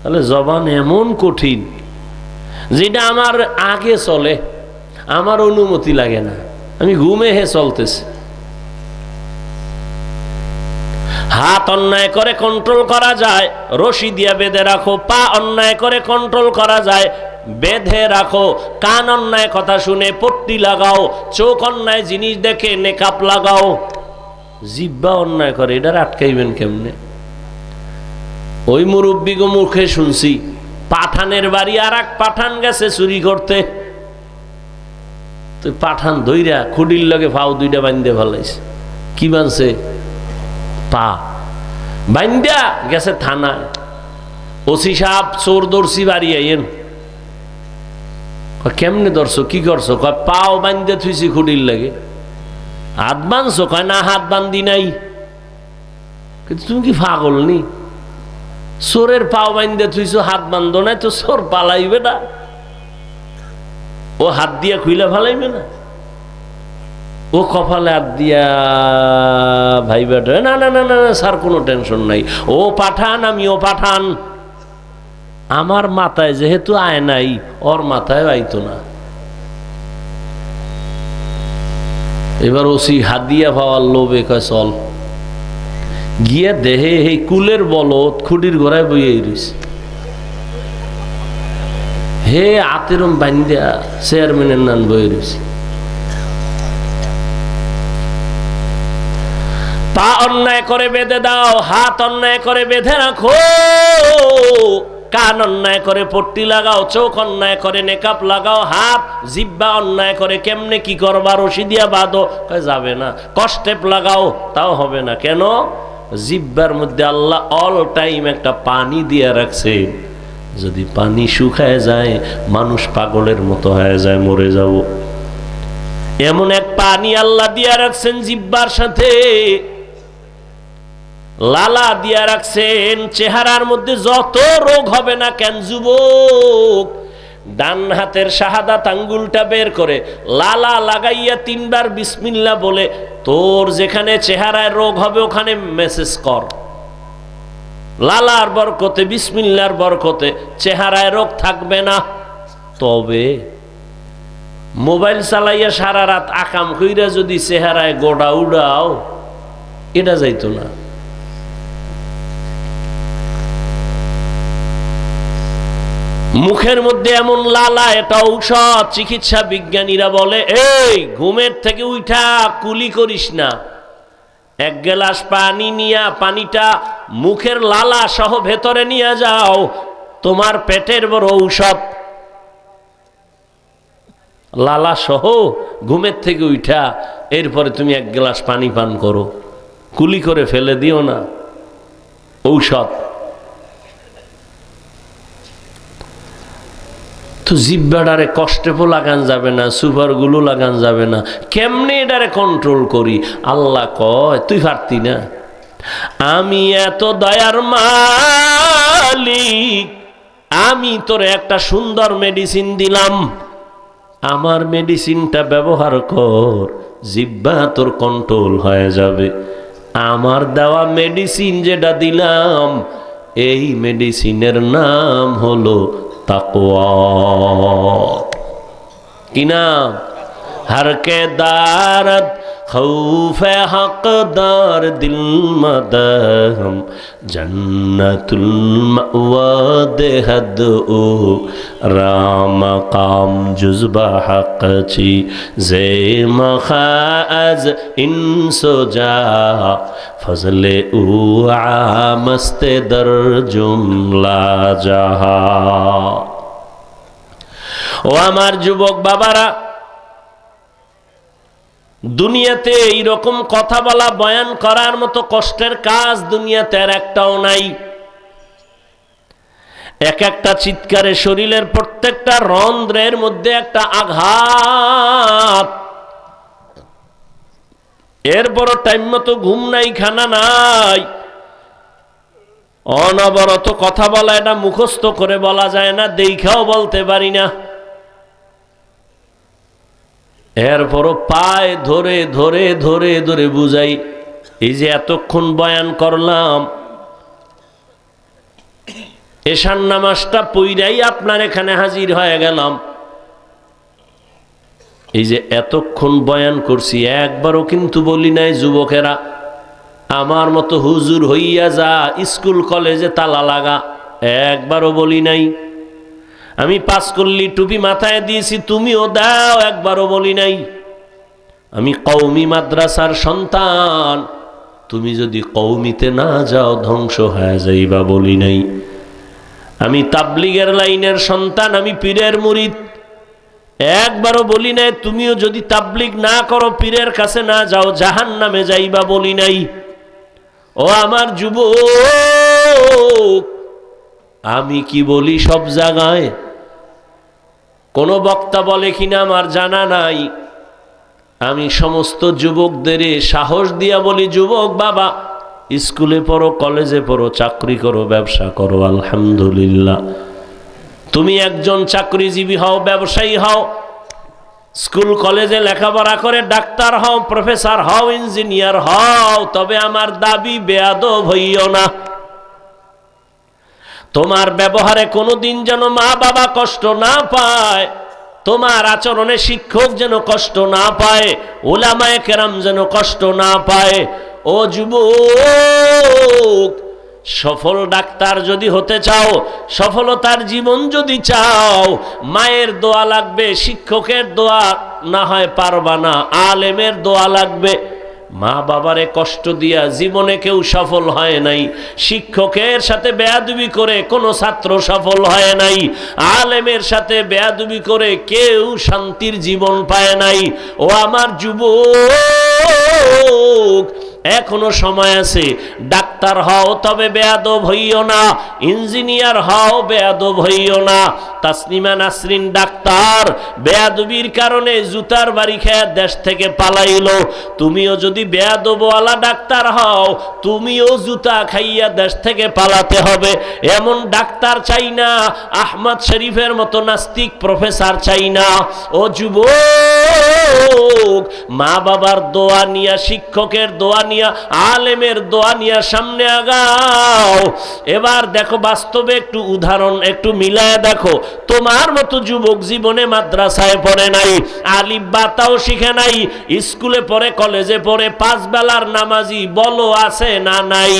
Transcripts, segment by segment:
তাহলে জবান এমন কঠিন, যেটা আমার আগে চলে, আমার অনুমতি লাগে না। আমি ঘুমে হে চলতেছি। হাত অন্যায় করে কন্ট্রোল করা যায়, রশি দিয়া বেঁধে রাখো, পা অন্যায় করে কন্ট্রোল করা যায়, বেঁধে রাখো, কান অন্যায় কথা শুনে পট্টি লাগাও, চোখ অন্যায় জিনিস দেখে নেকাপ লাগাও। জিব্বা অন্যায় করে, এটার আটকাইবেন কেমনে? ওই মুরব্বীগো মুখে শুনছি, পাঠানের বাড়ি আর এক পাঠান গেছে চুরি করতে। তুই পাঠান ধইরা খুডির লগে ফাও দুইটা বান্ধে ভালাইছে কি বানছে পা। বাইন্দা গেছে থানায়। ওসি সাহেব চোর দর্শি বাড়ি আইন কেমনে ধরছো? কি করছ? কয়, পাও বান্ধে থুইছি খুডির লাগে। হাত বানছো কয়, না, হাত বান্ধি নাই। কিন্তু তুমি কি পাগল নি? চোরের পাও বান্ধে থুইছো, হাত বান্ধো নাই তো চোর পালাইবে না। ও হাত দিয়া খুইলা ফালাইবে না। ও কপালে হাত দিয়া ভাই বেটা না না না না স্যার, কোনো টেনশন নাই। ও পাঠান আমি ও পাঠান। আমার মাথায় যেহেতু আয় নাই, ওর মাথায় আইতো না। এবার ওসি হাত দিয়া পাওয়ার লোভে কয়, চল। গিয়ে দেহে এই কুলের বলত খুঁটির ঘোড়ায় বইয়ে রইছে। হে আতেরম বান্দিয়া চেয়ারম্যানের নান বইয়ে রইছে। পা অন্যায় করে বেঁধে দাও, হাত অন্যায় করে বেঁধে রাখো। কান অন্যায় করে পট্টি লাগাও, চোখ অন্যায় করে নেকাপ লাগাও, হাত, জিব্বা অন্যায় করে কেমনে কি করবা, রশি দিয়া বাঁধো। যাবে না। কষ্টেপ লাগাও, তাও হবে না। কেন? জিব্বার মধ্যে আল্লাহ অল টাইম একটা পানি দিয়ে রাখছে। যদি পানি শুকায় যায়, মানুষ পাগলের মতো হয়ে যায়, মরে যাব। এমন এক পানি আল্লাহ দিয়া রাখছেন জিব্বার সাথে। লালা দিয়া রাখছেন, চেহারার মধ্যে যত রোগ হবে না কেন, যুবক ডান হাতের শাহাদাত আঙ্গুলটা বের করে, লালা লাগাইয়া তিনবার বিসমিল্লা বলে, তোর যেখানে চেহারায় রোগ হবে, ওখানে মেসেজ কর। লালার বরকতে, বিসমিল্লার বরকতে চেহারায় রোগ থাকবে না। তবে মোবাইল চালাইয়া সারা রাত আকাম কইরা যদি চেহারায় গোড়া উড়াও, এটা যাইতো না। মুখের মধ্যে এমন লালা, এটা ঔষধ, চিকিৎসা বিজ্ঞানীরা বলে, এই, ঘুমের থেকে উঠা কুলি করিস না। এক গ্লাস পানি নিয়া, পানিটা মুখের লালা সহ ভেতরে নিয়ে যাও, তোমার পেটের বড় ঔষধ। লালা সহ ঘুমের থেকে উঠা এরপরে তুমি এক গ্লাস পানি পান করো। কুলি করে ফেলে দিও না। ঔষধ। তো জিব্বাডারে কষ্টেপও লাগান যাবে না, সুপারগুলো লাগান যাবে না। কেমনে এটারে কন্ট্রোল করি? আল্লাহ কয়, তুই পারতি না। আমি এত দয়ার মালিক। আমি তোর একটা সুন্দর মেডিসিন দিলাম। আমার মেডিসিনটা ব্যবহার কর। জিব্বা তোর কন্ট্রোল হয়ে যাবে। আমার দেওয়া মেডিসিন যেটা দিলাম, এই মেডিসিনের নাম হলো কি নাম হরকে দারত خوف حق دار دل مدہم جنت المعوى دہد او رام قام جزب حق چی زی مخاز انسو جا فضل او عامست در جملہ جہاں ও আমার যুবক বাবারা, দুনিয়াতে এইরকম কথা বলা, বয়ান করার মতো কষ্টের কাজ দুনিয়াতে আর একটাও নাই। এক একটা চিৎকারে শরীরের প্রত্যেকটা রন্ধ্রের মধ্যে একটা আঘাত। এরপরও টাইম মতো ঘুম নাই, খানা নাই। অনবরত কথা বলা এটা মুখস্থ করে বলা যায় না দেখাও বলতে পারি না। এরপরও পায়ে ধরে ধরে ধরে ধরে বুঝাই, এই যে এতক্ষণ বয়ান করলাম, এশার নামাজটা পইরাই আপনার এখানে হাজির হয়ে গেলাম। এই যে এতক্ষণ বয়ান করছি, একবারও কিন্তু বলি নাই যুবকেরা, আমার মতো হুজুর হইয়া যা, স্কুল, কলেজে তালা লাগা, একবারও বলি নাই। আমি পাস করলি, টুপি মাথায় দিয়েছি, তুমিও দাও, একবারও বলি নাই। আমি কৌমি মাদ্রাসার সন্তান, তুমি যদি কৌমিতে না যাও, ধ্বংস হয়ে যাইবা বলি নাই। আমি তাবলিগের লাইনের সন্তান, আমি পীরের মুরিদ। একবারও বলি নাই, তুমিও যদি তাবলিগ না করো, পীরের কাছে না যাও জাহান নামে যাইবা বলি নাই। ও আমার যুবক, আমি কি বলি সব জায়গায়? কোনো বক্তা বলে কিনা আমার জানা নাই। আমি সমস্ত যুবকদের সাহস দিয়া বলি, যুবক, বাবা, স্কুলে পড়ো, কলেজে পড়ো, চাকরি করো, ব্যবসা করো, আলহামদুলিল্লাহ। তুমি একজন চাকরিজীবী হও, ব্যবসায়ী হও, স্কুল, কলেজে লেখাপড়া করে ডাক্তার হও, প্রফেসর হও, ইঞ্জিনিয়ার হও, তবে আমার দাবি বেয়াদব হইও না। তোমার ব্যবহারে কোনো দিন যেন মা বাবা কষ্ট না পায়, তোমার আচরণে শিক্ষক যেন কষ্ট না পায় ওলামায় কেরাম যেন কষ্ট না পায়। ও যুবক, সফল ডাক্তার যদি হতে চাও, সফলতার জীবন যদি চাও, মায়ের দোয়া লাগবে, শিক্ষকের দোয়া না হয় পারবা না, আলেমের দোয়া লাগবে। মা বাবারে কষ্ট দিয়া জীবনে কেউ সফল হয় নাই, শিক্ষকের সাথে বেয়াদুবি করে কোনো ছাত্র সফল হয় নাই, আলেমের সাথে বেয়াদুবি করে কেউ শান্তির জীবন পায় নাই। ও আমার যুবক এখনও সময় আছে। ডাক্তার হও, তবে বেয়াদব হইও না। ইঞ্জিনিয়ার হও, বেয়াদব হইও না। তাসনিমা নাসরিন ডাক্তার, বেয়াদবির কারণে জুতার বাড়ি খেয়ে দেশ থেকে পালাইলো। তুমিও যদি বেয়াদবওয়ালা ডাক্তার হও, তুমিও জুতা খাইয়া দেশ থেকে পালাতে হবে। এমন ডাক্তার চাই না, আহমদ শরীফের মতো নাস্তিক প্রফেসর চাই না। ও যুবক মা বাবার দোয়া নিয়া, শিক্ষকের দোয়া নিয়া আলেমের দোয়া নিয়া সামনে আগাও। এবার দেখো, বাস্তবে একটু উদাহরণ, একটু মিলায় দেখো। তোমার মতো যুবক জীবনে মাদ্রাসায় পড়ে নাই, আলিফ বাতাও শিখে নাই, স্কুলে পড়ে, কলেজে পড়ে, পাঁচ বেলার নামাজি বলো আছে না নাই?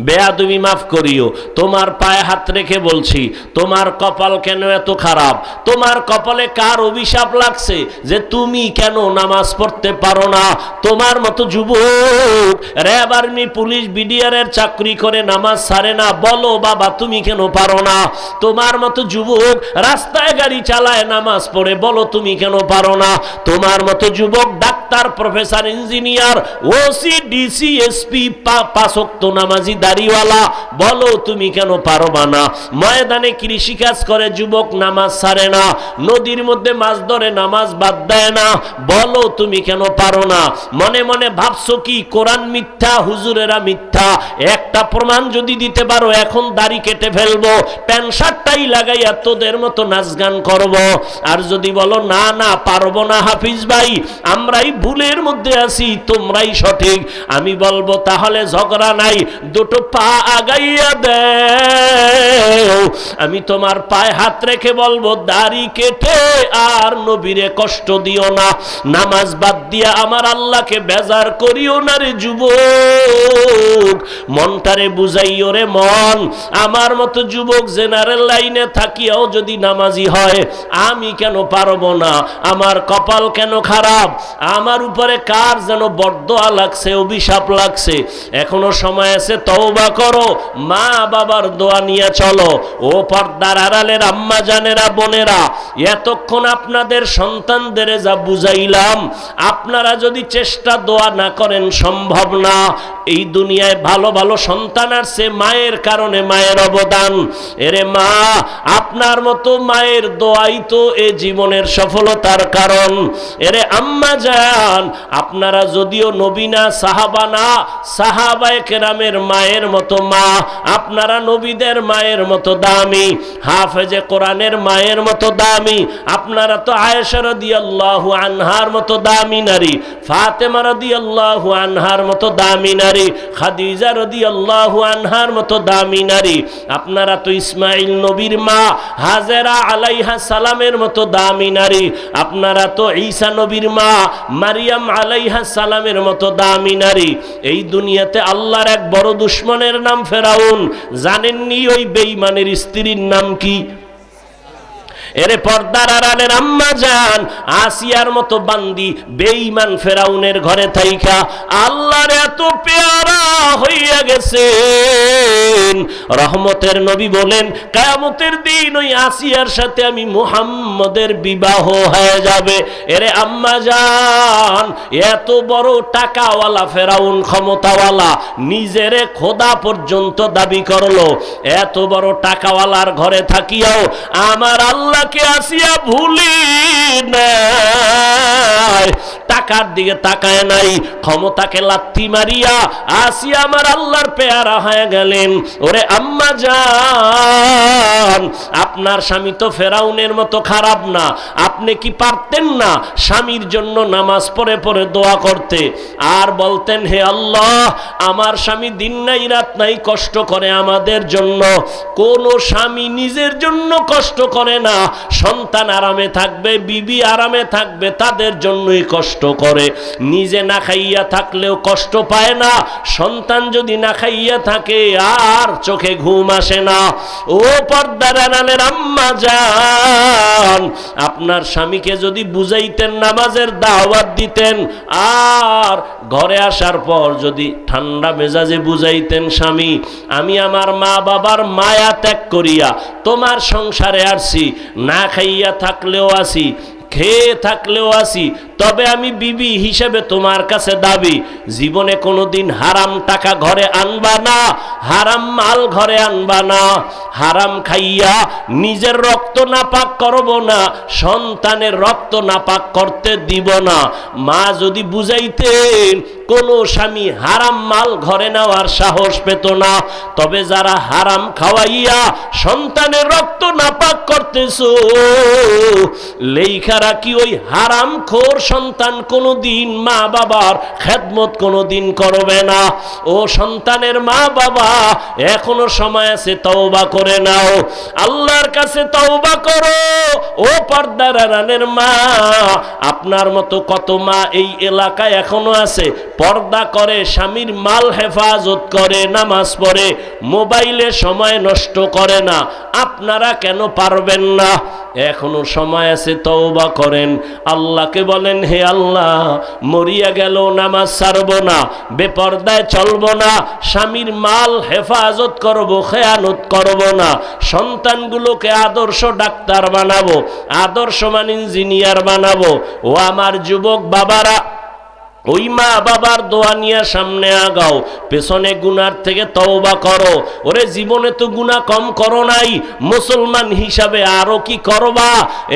বেয়া তুমি মাফ করিও। তোমার পায়ে হাত রেখে বলছি, তোমার কপাল কেন এত খারাপ? তোমার কপালে কার অভিশাপ লাগছে যে তুমি কেন নামাজ পড়তে পারো না? তোমার মতো যুবক র্যাব আর্মি পুলিশ বিডিআরের চাকরি করে নামাজ ছাড়ে না। বলো বাবা, তুমি কেন পারো না? তোমার মতো যুবক রাস্তায় গাড়ি চালায় নামাজ পড়ে, বলো তুমি কেন পারো না? তোমার মতো যুবক doctor, professor, engineer, OC, DC, SP পাঁচক্ত নামাজি দাড়িওয়ালা, বলো তুমি কেন পারবা না? ময়দানে কৃষিকাজ করে, যুবক নামাজ ছাড়ে না। নদীর মধ্যে মাছ ধরে, নামাজ বাদ দেয় না। বলো তুমি কেন পারো না? মনে মনে ভাবছ কি, কোরআন মিথ্যা, হুজুরেরা মিথ্যা। একটা প্রমাণ যদি দিতে পারো, এখন দাড়ি কেটে ফেলব, প্যান্ট শার্টটাই লাগাইয়া তোদের মতো নাচ গান করব। আর যদি বলো, না না, পারব না হাফিজ ভাই, আমরাই ভুলের মধ্যে আছি, তোমরাই সঠিক। আমি বলব, তাহলে ঝগড়া নাই, দুটো পা আগাইয়া দেও আমি তোমার পায়ে হাত রেখে বলব, দাড়ি কেটে আর নবীরে কষ্ট দিও না। নামাজ বাদ দিয়া আমার আল্লাহকে বেজার করিও না রে যুবক। মনটারে বুঝাইও রে মন। আমার মতো যুবক জেনারেল লাইনে থাকিয়াও যদি নামাজি হয়, আমি কেন পারব না? আমার কপাল কেন খারাপ? আমার উপরে কার যেন বরদোয়া লাগছে, অভিশাপ লাগছে? এখনও সময় আছে, তওবা করো। মা বাবার দোয়া নিয়ে চলো। ও পর্দার আড়ালের আম্মা জানেরা, বোনেরা, এতক্ষণ আপনাদের সন্তানদের যা বুঝাইলাম, আপনারা যদি চেষ্টা দোয়া না করেন, সম্ভব না। এই দুনিয়ায় ভালো ভালো সন্তান আসছে, মায়ের কারণে মায়ের অবদান। এরে মা, আপনার মতো মায়ের দোয়াই তো এ জীবনের সফলতার কারণ। এরে আম্মা যান আপনারা যদিও নবীনা সাহাবানা সাহাবায়ে কেরামের মায়ের মতো মা, আপনারা নবীদের মায়ের মতো দামি, হাফেজে কোরআনের মায়ের মতো দামি, আপনারা তো আয়েশা রাদিয়াল্লাহু আনহার মতো দামি নারী, ফাতেমা রাদিয়াল্লাহু আনহার মতো দামি নারী। নারী, খাদিজা রদি আল্লাহ আনহার মতো দামি নারী। আপনারা তো ইসমাইল নবীর মা, হাজেরা আলাইহা সালামের মতো দামি নারী। আপনারা তো ঈসা নবীর মা, মারিয়াম আলাইহা সালামের মতো দামি নারী। এই দুনিয়াতে আল্লাহর এক বড় দুশ্মনের নাম ফেরাউন। জানেননি ওই বেঈমানের স্ত্রীর নাম কি? এরে পর্দার আড়ালের আম্মা যান, আসিয়ার মতো বান্দি, বেঈমান ফেরাউনের ঘরে থাইকা, আল্লাহর এত পেয়ারা হইয়া গেছেন। রহমতের নবী বলেন, কায়ামতের দিন ওই আসিয়ার সাথে আমি মুহাম্মদের বিবাহ হয়ে যাবে। এরে আম্মা যান, এত বড় টাকাওয়ালা ফেরাউন ক্ষমতাওয়ালা নিজেরে খোদা পর্যন্ত দাবি করল। এত বড় টাকাওয়ালার ঘরে থাকিয়াও আমার আল্লাহকে আসিয়া ভুলি নাই টাকার দিকে তাকায় নাই। ক্ষমতাকে লাত্তি মারিয়া আসিয়া আমার আল্লাহর পেয়ারা হয়ে গেলেন। ওরে আম্মা যান আপনার স্বামী তো ফেরাউনের মতো খারাপ না। আপনি কি পারতেন না স্বামীর জন্য নামাজ পড়ে পড়ে দোয়া করতে? আর বলতেন, হে আল্লাহ, আমার স্বামী দিন নাই, রাত নাই কষ্ট করে আমাদের জন্য। কোন স্বামী নিজের জন্য কষ্ট করে না। সন্তান আরামে থাকবে, বিবি আরামে থাকবে, তাদের জন্যই কষ্ট। করে। নিজে না খাইয়া থাকলেও কষ্ট পায় না। সন্তান যদি না খাইয়া থাকে, আর চোখে ঘুম আসে না। ও পর্দার আম্মা যান আপনার স্বামীকে যদি বুঝাইতেন, নামাজের দাওয়াত দিতেন, আর ঘরে আসার পর যদি ঠান্ডা মেজাজে বুঝাইতেন, স্বামী, আমি আমার মা বাবার মায়া ত্যাগ করিয়া তোমার সংসারে আসছি না খাইয়া থাকলেও আসি খেয়ে থাকলেও আসি তবে আমি বিবি হিসেবে তোমার কাছে দাবি, জীবনে কোনোদিন হারাম টাকা ঘরে আনবা না, হারাম মাল ঘরে আনবা না, হারাম খাইয়া নিজের রক্ত নাপাক করব না, সন্তানের রক্ত নাপাক করতে দিব না। মা যদি বুঝাইতেন কোনো স্বামী হারাম মাল ঘরে নেওয়ার সাহস পেত না। তবে যারা হারাম খাওয়াইয়া সন্তানের রক্ত নাপাক করতেছো লেখারা কি ওই হারাম খোর সন্তান কোনোদিন মা বাবার খেদমত কোনোদিন করবে না? ও সন্তানের মা বাবা এখনও সময় আছে তওবা করে নাও। আল্লাহর কাছে তওবা করো। ও পর্দার রানের মা, আপনার মতো কত মা এই এলাকায় এখনও আছে? পর্দা করে, স্বামীর মাল হেফাজত করে, নামাজ পড়ে, মোবাইলে সময় নষ্ট করে না। আপনারা কেন পারবেন না? এখনও সময় আছে, তওবা করেন। আল্লাহকে বলেন, হে আল্লাহ, মরিয়া গেল, নামাজ ছাড়ব না, বেপর্দায় চলব না, স্বামীর মাল হেফাজত করব, খেয়ানত করব না, সন্তানগুলোকে আদর্শ ডাক্তার বানাবো, আদর্শমান ইঞ্জিনিয়ার বানাবো। ও আমার যুবক বাবারা ওই মা বাবার দোয়া নিয়ে সামনে আগাও, পেছনে গুনার থেকে তওবা করো। ওরে জীবনে তো গুনাহ কম করো নাই, মুসলমান হিসাবে আরও কি করবা?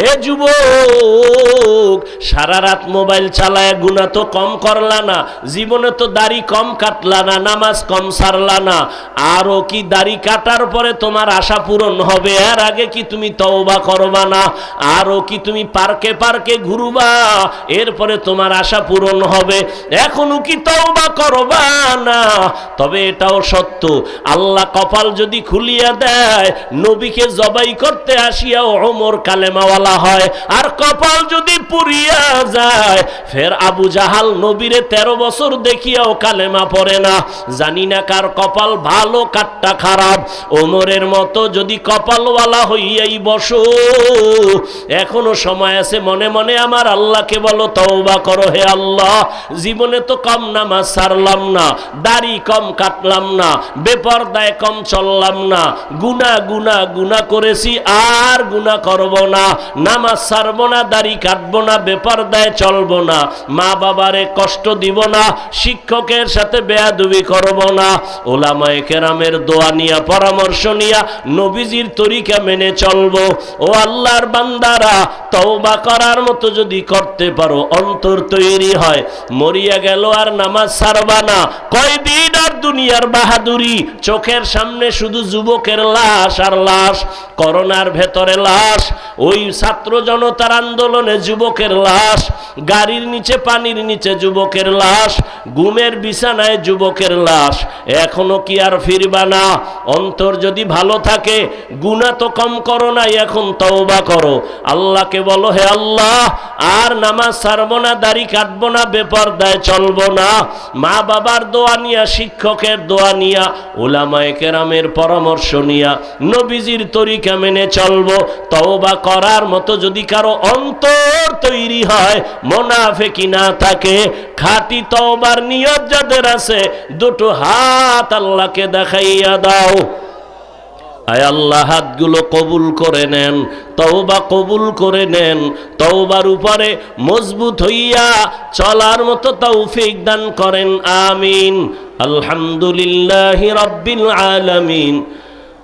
এ যুবক, সারা রাত মোবাইল চালায়, গুনাহ তো কম করলা না, জীবনে তো দাড়ি কম কাটলা না, নামাজ কম সারলা না। আরও কি দাড়ি কাটার পরে তোমার আশা পূরণ হবে? এর আগে কি তুমি তওবা করবা না? আরও কি তুমি পার্কে পার্কে ঘুরবা? এরপরে তোমার আশা পূরণ হবে। এখনও কি তওবা করবা না? তবে এটাও সত্য। আল্লাহ কপাল যদি খুলিয়া দেয়, নবীকে জবাই করতে আসিয়াও ওমর কালেমাওয়ালা হয়। আর কপাল যদি পুরিয়া যায়, ফের আবু জাহাল নবীরে তেরো বছর দেখিয়াও কালেমা পড়ে না। জানি না কার কপাল ভালো কাটটা খারাপ। ওমরের মতো যদি কপালওয়ালা হইয়াই বসো। এখনও সময় আছে, মনে মনে আমার আল্লাহকে বলো, তওবা করো হে আল্লাহ। জীবনে তো কম নামাজ সারলাম না, দাড়ি কম কাটলাম না, বেপরদায় কম চললাম না, গুনা গুনা গুনা করেছি, আর গুনা করব না, নামাজ সারবো না, দাড়ি কাটবো না, বেপরদায় চলবো না, মা বাবারে কষ্ট দিব না, শিক্ষকের সাথে বেয়াদুবি করব না, ওলামায়ে কেরামের দোয়া নিয়া, পরামর্শ নিয়া, নবীজির তরিকা মেনে চলবো। ও আল্লাহর বান্দারা তওবা করার মতো যদি করতে পারো, অন্তর তৈরি হয় মরিয়া গেল আর নামাজ সারবা না। কয়দিন আর দুনিয়ার বাহাদুরি? চোখের সামনে শুধু যুবকের লাশ আর লাশ, করোনার ভেতরে লাশ। ওই ছাত্র জনতার আন্দোলনে যুবকের লাশ, গাড়ির নিচে, পানির নিচে যুবকের লাশ গুমের বিছানায় যুবকের লাশ। এখনও কি আর ফিরবা না? অন্তর যদি ভালো থাকে গুণা তো কম করো নাই, এখন তওবা করো। আল্লাহকে বলো, হে আল্লাহ, আর নামাজ ছাড়বো না, দাড়ি কাটবো না, বেপরদায় চলবো না। মা বাবার দোয়া নিয়া, শিক্ষকের দোয়া নিয়া, ওলামায়ে কেরামের পরামর্শ নিয়া, নবীজির তরিকা মেনে চলবো, তওবা করার মতো যদি কারও অন্তর তৈরি হয় মোনাফেকি না থাকে, খাঁটি তওবার নিয়ত যাদের আছে, দুটো হাত আল্লাহকে দেখাইয়া দাও। আয় আল্লাহ, হাতগুলো কবুল করে নেন, তওবা কবুল করে নেন, তওবার উপরে মজবুত হইয়া চলার মতো তৌফিক দান করেন, আমিন। আলহামদুলিল্লাহ রব্বিল আলামিন।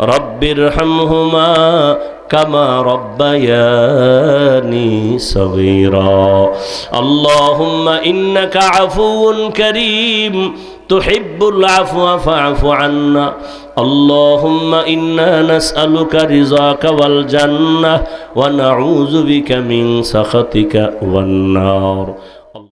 رب ارحمهما كما ربياني صغيرا اللهم إنك عفو كريم تحب العفو فاعف عنا اللهم إنا نسألك رضاك والجنة ونعوذ بك من سخطك والنار